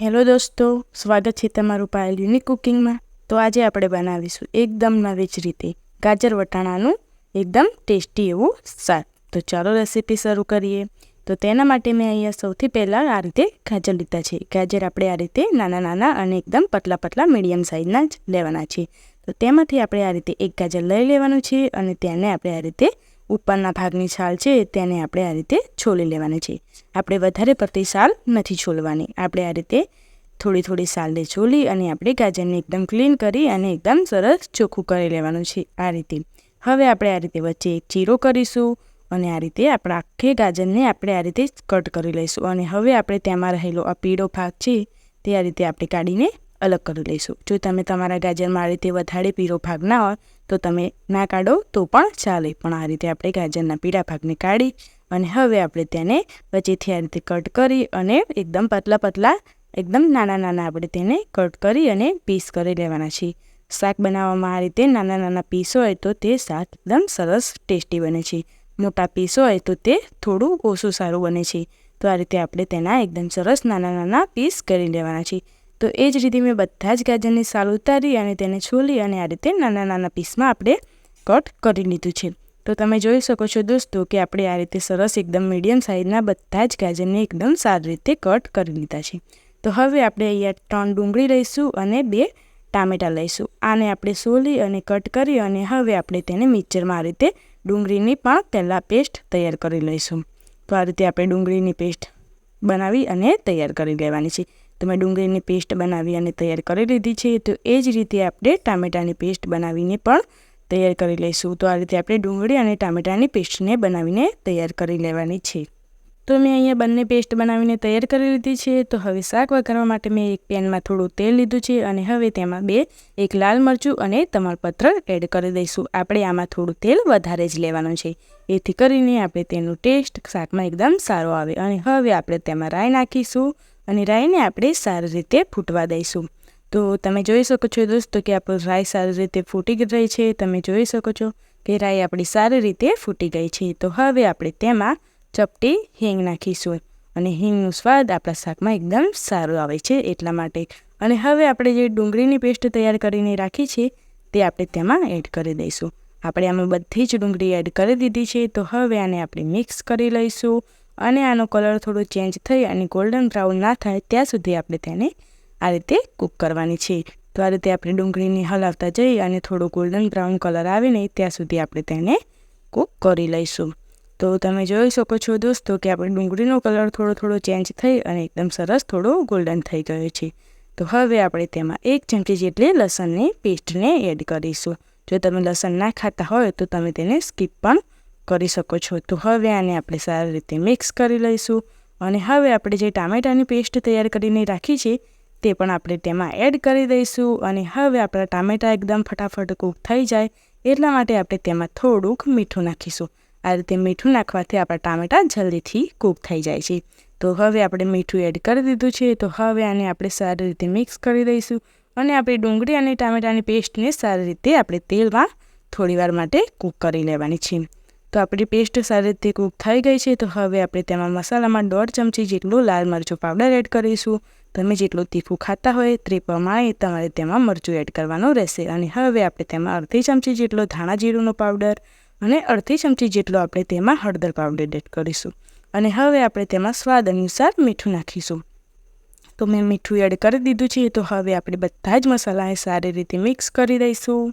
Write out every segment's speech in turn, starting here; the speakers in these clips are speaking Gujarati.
હેલો દોસ્તો, સ્વાગત છે તમારું પાયલ યુનિક કુકિંગમાં તો આજે આપણે બનાવીશું એકદમ નવી જ રીતે ગાજર વટાણાનું એકદમ ટેસ્ટી એવું શાક. તો ચાલો રેસીપી શરૂ કરીએ. તો તેના માટે મેં અહીંયા સૌથી પહેલાં આ રીતે ગાજર લીધા છે. ગાજર આપણે આ રીતે નાના નાના અને એકદમ પતલા પતલા મીડિયમ સાઇઝના જ લેવાના છે. તો તેમાંથી આપણે આ રીતે એક ગાજર લઈ લેવાનું છે અને તેને આપણે આ રીતે ઉપરના ભાગની છાલ છે, તેને આપણે આ રીતે છોલી લેવાની છે. આપણે વધારે પડતી છાલ નથી છોલવાની. આપણે આ રીતે થોડી થોડી છાલને છોલી અને આપણે ગાજરને એકદમ ક્લીન કરી અને એકદમ સરસ ચોખ્ખું કરી લેવાનું છે આ રીતે. હવે આપણે આ રીતે વચ્ચે એક ચીરો કરીશું અને આ રીતે આપણા આખે ગાજરને આપણે આ રીતે કટ કરી લઈશું. અને હવે આપણે તેમાં રહેલો આ પીળો ભાગ છે, તે આ રીતે આપણે કાઢીને અલગ કરી લઈશું. જો તમે તમારા ગાજરમાં આ વધારે પીળો ભાગ ના હોય, તો તમે ના કાઢો, તો પણ ચાલે. પણ આ રીતે આપણે ગાજરના પીળા ભાગને કાઢી અને હવે આપણે તેને વચ્ચેથી આ રીતે કટ કરી અને એકદમ પતલા પતલા, એકદમ નાના નાના આપણે તેને કટ કરી અને પીસ કરી લેવાના છે શાક બનાવવામાં આ રીતે નાના નાના પીસ હોય, તો તે શાક એકદમ સરસ ટેસ્ટી બને છે. મોટા પીસ હોય, તો તે થોડું ઓછું સારું બને છે. તો આ રીતે આપણે તેના એકદમ સરસ નાના નાના પીસ કરી લેવાના છે તો એ જ રીતે મેં બધા જ ગાજરની સાલ ઉતારી અને તેને છોલી અને આ રીતે નાના નાના પીસમાં આપણે કટ કરી લીધું છે. તો તમે જોઈ શકો છો દોસ્તો કે આપણે આ રીતે સરસ એકદમ મીડિયમ સાઇઝના બધા જ ગાજરને એકદમ સારી રીતે કટ કરી લીધા છે. તો હવે આપણે અહીંયા ત્રણ ડુંગળી લઈશું અને બે ટામેટાં લઈશું. આને આપણે સોલી અને કટ કરી અને હવે આપણે તેને મિક્સરમાં આ રીતે ડુંગળીની પણ પહેલાં પેસ્ટ તૈયાર કરી લઈશું. તો આ રીતે આપણે ડુંગળીની પેસ્ટ બનાવી અને તૈયાર કરી લેવાની છે. તો મેં ડુંગળીની પેસ્ટ બનાવી અને તૈયાર કરી લીધી છે, તો એ જ રીતે આપણે ટામેટાની પેસ્ટ બનાવીને પણ તૈયાર કરી લઈશું. તો આ રીતે આપણે ડુંગળી અને ટામેટાની પેસ્ટને બનાવીને તૈયાર કરી લેવાની છે. તો મેં અહીંયા બંને પેસ્ટ બનાવીને તૈયાર કરી લીધી છે. તો હવે શાક વઘારવા માટે મેં એક પેનમાં થોડું તેલ લીધું છે અને હવે તેમાં બે, એક લાલ મરચું અને તમાલપત્ર એડ કરી દઈશું. આપણે આમાં થોડું તેલ વધારે જ લેવાનું છે. એથી કરીને આપણે તેનું ટેસ્ટ શાકમાં એકદમ સારો આવે. અને હવે આપણે તેમાં રાઈ નાખીશું. અને રાઈને આપણે સારી રીતે ફૂટવા દઈશું. તો તમે જોઈ શકો છો દોસ્તો કે આપણો રાઈ સારી રીતે ફૂટી રહી છે. તમે જોઈ શકો છો કે રાઈ આપણી સારી રીતે ફૂટી ગઈ છે. તો હવે આપણે તેમાં ચપટી હિંગ નાખીશું અને હિંગનું સ્વાદ આપણા શાકમાં એકદમ સારું આવે છે એટલા માટે. અને હવે આપણે જે ડુંગળીની પેસ્ટ તૈયાર કરીને રાખી છે તે આપણે તેમાં એડ કરી દઈશું. આપણે આમાં બધી જ ડુંગળી એડ કરી દીધી છે. તો હવે આને આપણે મિક્સ કરી લઈશું. અને આનો કલર થોડો ચેન્જ થઈ અને ગોલ્ડન બ્રાઉન ના થાય, ત્યાં સુધી આપણે તેને આ રીતે કૂક કરવાની છે. તો આ રીતે આપણે ડુંગળીને હલાવતા જઈ અને થોડો ગોલ્ડન બ્રાઉન કલર આવે ને ત્યાં સુધી આપણે તેને કૂક કરી લઈશું. તો તમે જોઈ શકો છો દોસ્તો કે આપણે ડુંગળીનો કલર થોડો થોડો ચેન્જ થઈ અને એકદમ સરસ થોડો ગોલ્ડન થઈ ગયો છે. તો હવે આપણે તેમાં એક ચમચી જેટલી લસણની પેસ્ટને એડ કરીશું. જો તમે લસણ ના ખાતા હોય તો તમે તેને સ્કીપ પણ કરી શકો છો. તો હવે આને આપણે સારી રીતે મિક્સ કરી લઈશું અને હવે આપણે જે ટામેટાની પેસ્ટ તૈયાર કરીને રાખી છે, તે પણ આપણે તેમાં એડ કરી દઈશું અને હવે આપણા ટામેટાં એકદમ ફટાફટ કૂક થઈ જાય એટલા માટે આપણે તેમાં થોડુંક મીઠું નાખીશું. આ રીતે મીઠું નાખવાથી આપણા ટામેટાં જલ્દીથી કૂક થઈ જાય છે. તો હવે આપણે મીઠું એડ કરી દીધું છે, તો હવે આને આપણે સારી રીતે મિક્સ કરી દઈશું અને આપણે ડુંગળી અને ટામેટાની પેસ્ટને સારી રીતે આપણે તેલમાં થોડીવાર માટે કૂક કરી લેવાની છે. તો આપણી પેસ્ટ સારી રીતે કૂક થઈ ગઈ છે, તો હવે આપણે તેમાં મસાલામાં દોઢ ચમચી જેટલું લાલ મરચું પાવડર એડ કરીશું. તમે જેટલું તીખું ખાતા હોય તે પ્રમાણે તમારે તેમાં મરચું એડ કરવાનું રહેશે. અને હવે આપણે તેમાં અડધી ચમચી જેટલો ધાણા જીરુંનો પાવડર અને અડધી ચમચી જેટલો આપણે તેમાં હળદર પાવડર એડ કરીશું. અને હવે આપણે તેમાં સ્વાદ અનુસાર મીઠું નાખીશું. તો મેં મીઠું એડ કરી દીધું છે, તો હવે આપણે બધા જ મસાલાને સારી રીતે મિક્સ કરી દઈશું.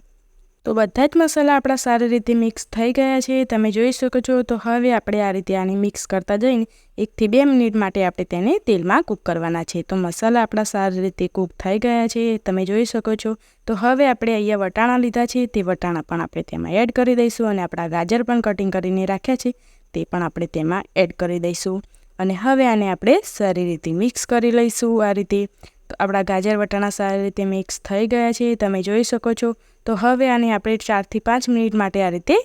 તો બધા જ મસાલા આપણા સારી રીતે મિક્સ થઈ ગયા છે. તમે જોઈ શકો છો, તો હવે આપણે આ રીતે આને મિક્સ કરતા જઈને એકથી બે મિનિટ માટે આપણે તેને તેલમાં કૂક કરવાના છે. તો મસાલા આપણા સારી રીતે કૂક થઈ ગયા છે. તમે જોઈ શકો છો, તો હવે આપણે અહીંયા વટાણા લીધા છે. તે વટાણા પણ આપણે તેમાં એડ કરી દઈશું અને આપણા ગાજર પણ કટિંગ કરીને રાખ્યા છે. તે પણ આપણે તેમાં એડ કરી દઈશું. અને હવે આને આપણે સારી રીતે મિક્સ કરી લઈશું આ રીતે. તો આપણા ગાજર વટાણા સારી રીતે મિક્સ થઈ ગયા છે, તમે જોઈ શકો છો. તો હવે આને આપણે ચારથી પાંચ મિનિટ માટે આ રીતે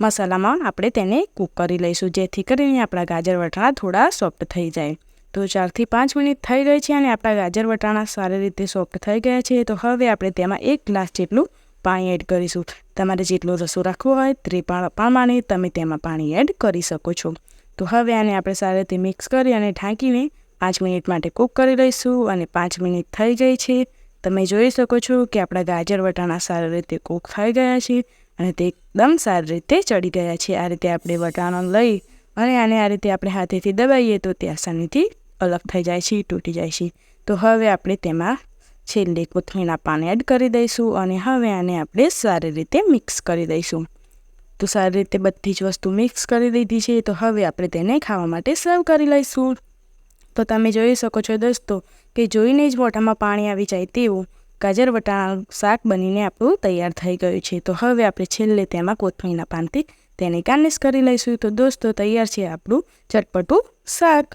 મસાલામાં આપણે તેને કૂક કરી લઈશું, જેથી કરીને આપણા ગાજર વટાણા થોડા સોફ્ટ થઈ જાય. તો ચારથી પાંચ મિનિટ થઈ ગઈ છે અને આપણા ગાજર વટાણા સારી રીતે સોફ્ટ થઈ ગયા છે. તો હવે આપણે તેમાં એક ગ્લાસ જેટલું પાણી એડ કરીશું. તમારે જેટલું રસો રાખવો હોય તે પ્રમાણે તમે તેમાં પાણી એડ કરી શકો છો. તો હવે આને આપણે સારી રીતે મિક્સ કરી અને ઢાંકીને પાંચ મિનિટ માટે કૂક કરી લઈશું અને પાંચ મિનિટ થઈ ગઈ છે. તમે જોઈ શકો છો કે આપણા ગાજર વટાણા સારી રીતે કૂક થઈ ગયા છે અને તે એકદમ સારી રીતે ચડી ગયા છે. આ રીતે આપણે વટાણો લઈ અને આને આ રીતે આપણે હાથેથી દબાઈએ તો તે આસાનીથી અલગ થઈ જાય છે, તૂટી જાય છે. તો હવે આપણે તેમાં છેલ્લે કોથમીના પાન એડ કરી દઈશું અને હવે આને આપણે સારી રીતે મિક્સ કરી દઈશું. તો સારી રીતે બધી જ વસ્તુ મિક્સ કરી દીધી છે. તો હવે આપણે તેને ખાવા માટે સર્વ કરી લઈશું. તો તમે જોઈ શકો છો દોસ્તો કે જોઈને જ મોઢામાં પાણી આવી જાય તેવું ગાજર વટાણાનું શાક બનીને આપણું તૈયાર થઈ ગયું છે. તો હવે આપણે છેલ્લે તેમાં કોથમીના પાનથી તેને ગાર્નિશ કરી લઈશું. તો દોસ્તો તૈયાર છે આપણું ચટપટું શાક.